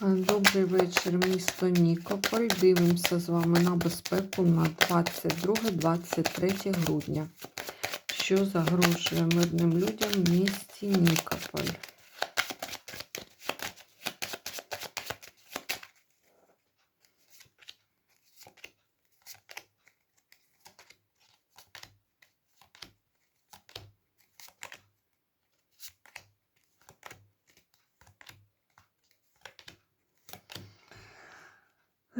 Добрий вечір, місто Нікополь. Дивимося з вами на безпеку на 22-23 грудня. Що загрожує мирним людям в місті Нікополь?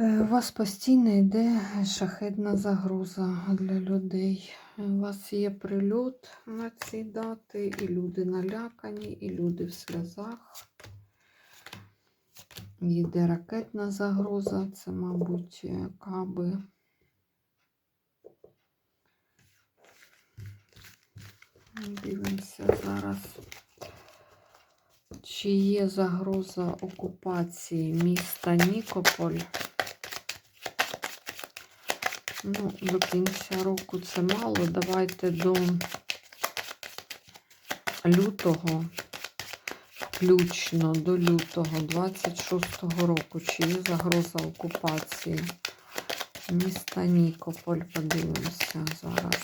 У вас постійно йде шахедна загроза для людей. Е, У вас є прильот на ці дати, і люди налякані, і люди в сльозах. Йде ракетна загроза, це, мабуть, е, каби. Дивимося зараз. Чи є загроза окупації міста Нікополь? Ну, до кінця року це мало. Давайте до лютого, включно до лютого 26-го року. Чи є загроза окупації міста Нікополь? Подивимося зараз.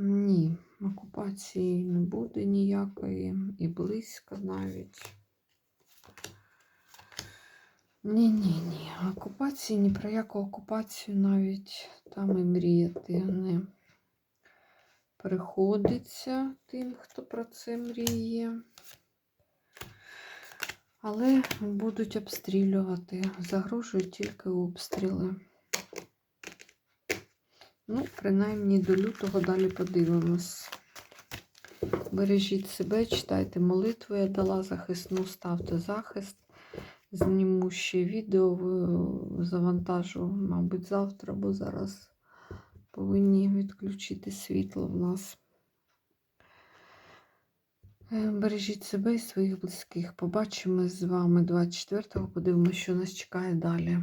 Ні, окупації не буде ніякої і близько навіть. Ні, ні, ні. Окупації ні про яку окупацію навіть там і мріяти не приходиться тим, хто про це мріє. Але будуть обстрілювати. Загрожують тільки обстріли. Ну, принаймні до лютого далі подивимось. Бережіть себе, читайте молитву, я дала захисну, ставте захист. Зніму ще відео, завантажу, мабуть, завтра, бо зараз повинні відключити світло в нас. Е, Бережіть себе і своїх близьких. Побачимось з вами 24-го, подивимося, що нас чекає далі.